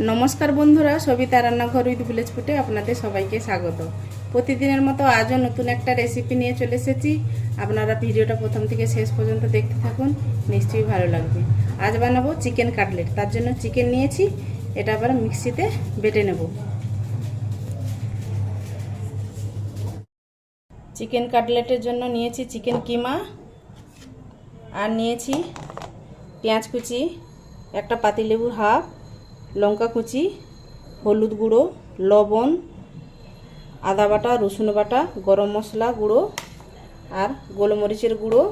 নমস্কার বন্ধুরা, সবিতা রান্নাঘর উইথ ভিলেজ ফুটে আপনাদের সবাইকে স্বাগত। প্রতিদিনের মতো আজও নতুন একটা রেসিপি নিয়ে চলে এসেছি। আপনারা ভিডিওটা প্রথম থেকে শেষ পর্যন্ত দেখতে থাকুন, নিশ্চয়ই ভালো লাগবে। আজ বানাবো চিকেন কাটলেট তার জন্য চিকেন নিয়েছি, এটা আবার মিক্সিতে বেটে নেব। চিকেন কাটলেটের জন্য নিয়েছি চিকেন কিমা, আর নিয়েছি পেঁয়াজ কুচি, একটা পাতিলেবুর হাফ লঙ্কা কুচি, হলুদ গুঁড়ো, লবণ, আদা বাটা, রসুন বাটা, গরম মশলা গুঁড়ো আর গোলমরিচের গুঁড়ো।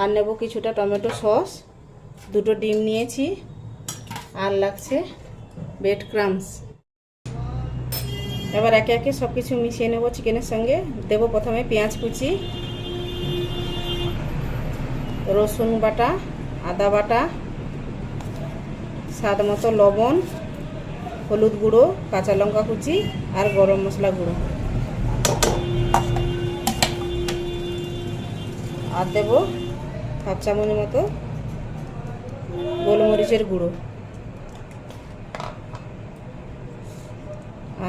আর নেব কিছুটা টমেটো সস। দুটো ডিম নিয়েছি। আর লাগছে বেড ক্রামস এবার একে একে সব কিছু মিশিয়ে নেব চিকেনের সঙ্গে। দেব প্রথমে পেঁয়াজ কুচি, রসুন বাটা, আদা বাটা স্বাদ মতো লবণ, হলুদ গুঁড়ো, কাঁচা লঙ্কা কুচি আর গরম মশলা গুঁড়ো। আর দেব হাফ চামচ মতো গোলমরিচের গুঁড়ো।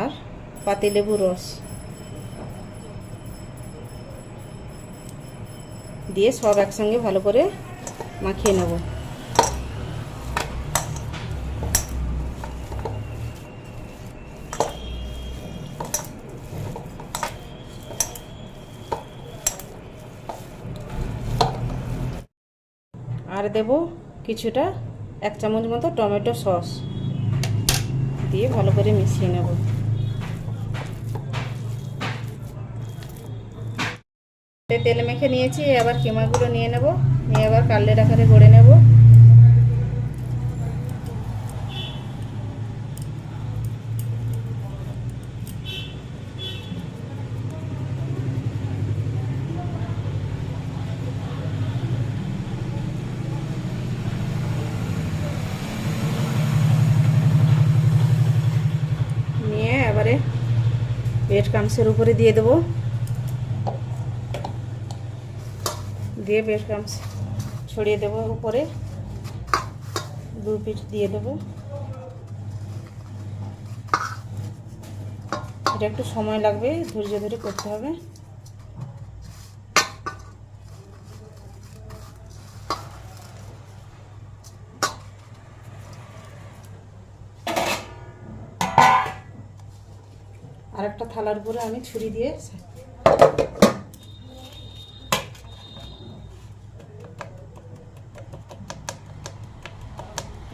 আর পাতিলেবু রস। দিয়ে সব একসঙ্গে ভালো করে মাখিয়ে নেব। আর দেব কিছুটা এক চামচ মতো টমেটো সস দিয়ে ভালো করে মিশিয়ে নেব। তেল মেখে নিয়েছি, এবার কিমাগুলো নিয়ে নেব, নিয়ে আবার কালের আকারে গড়ে নেব নিয়ে এবারে পেট কামসের উপরে দিয়ে দেবো। দিয়ে ব্রেড ক্রামস ছড়িয়ে দেবো উপরে। দু পিস দিয়ে দেবো। এটা একটু সময় লাগবে, ধৈর্য ধরে করতে হবে। আর একটা থালার উপরে আমি ছুরি দিয়ে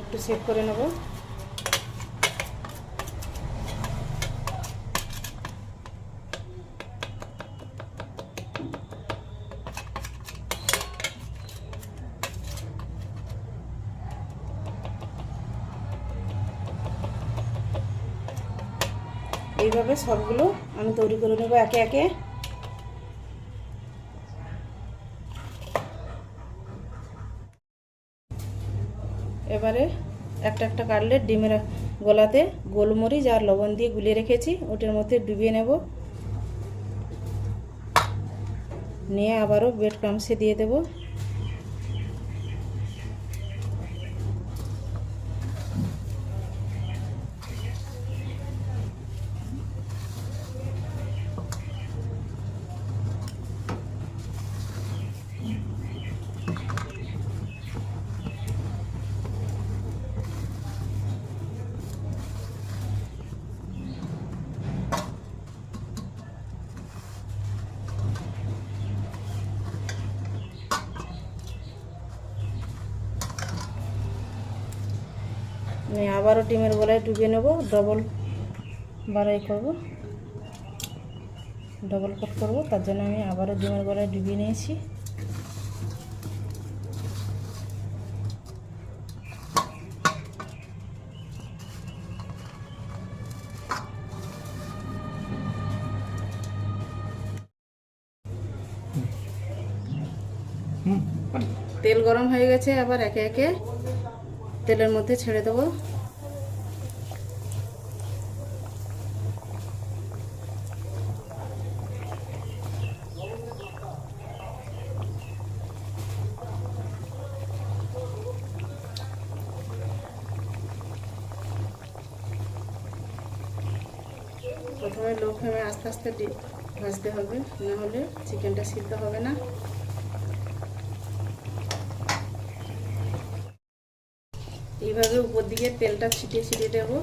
একটু সেভ করে নেব। এইভাবে সবগুলো আমি তৈরি করে নেব একে একে। এবারে একটা একটা কাটলে ডিমের গলাতে গোলমরিচ আর লবণ দিয়ে গুলিয়ে রেখেছি, ওটার মধ্যে ডুবিয়ে নেব। নিয়ে আবারও বেড ক্রামসে দিয়ে দেব। আমি আবারও ডিমের গলায় ডুবিয়ে নেব ডবল বাড়াই করব। ডবল কোট করব তার জন্য আমি আবারও ডিমের গলায় ডুবিয়ে নিয়েছি। তেল গরম হয়ে গেছে আবার একে একে তেলের মধ্যে ছেড়ে দেবো। প্রথমে লো ফ্লেমে আস্তে আস্তে ভাজতে হবে, না হলে চিকেনটা সিদ্ধ হবে না। এইভাবে উপর দিকে তেলটা ছিটিয়ে ছিটিয়ে দেবো।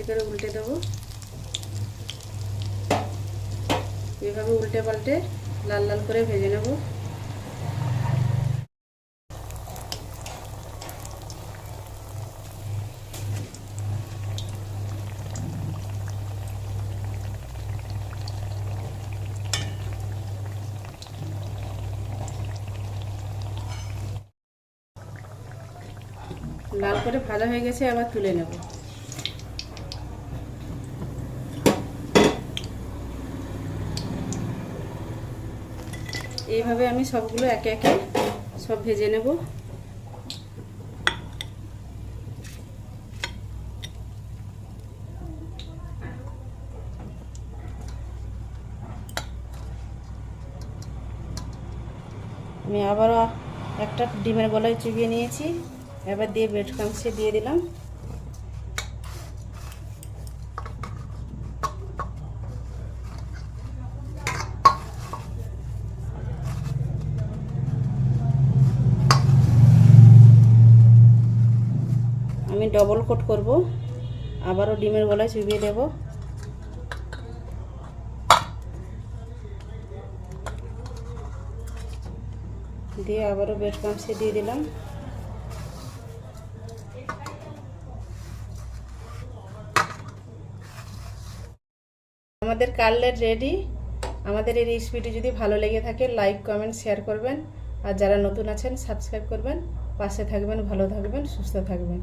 আস্তে করে উল্টে দেবো। এভাবে উল্টে পাল্টে লাল লাল করে ভেজে নেব। লাল করে ভাজা হয়ে গেছে আবার তুলে নেব। এইভাবে আমি সবগুলো একে একে সব ভেজে নেব। আমি আবারও একটা ডিমের গলায় চুবিয়ে নিয়েছি। এবার দিয়ে ব্রেড ক্রামসে দিয়ে দিলাম। আমি ডবল কোট করব। আবারও ডিমের গলায় চুবিয়ে দেব। দিয়ে আবারও ব্রেড ক্রামসে দিয়ে দিলাম। আমাদের কাটলেট রেডি। আমাদের এই রেসিপিটি যদি ভালো লেগে থাকে লাইক কমেন্ট শেয়ার করবেন। আর যারা নতুন আছেন সাবস্ক্রাইব করবেন। পাশে থাকবেন, ভালো থাকবেন, সুস্থ থাকবেন।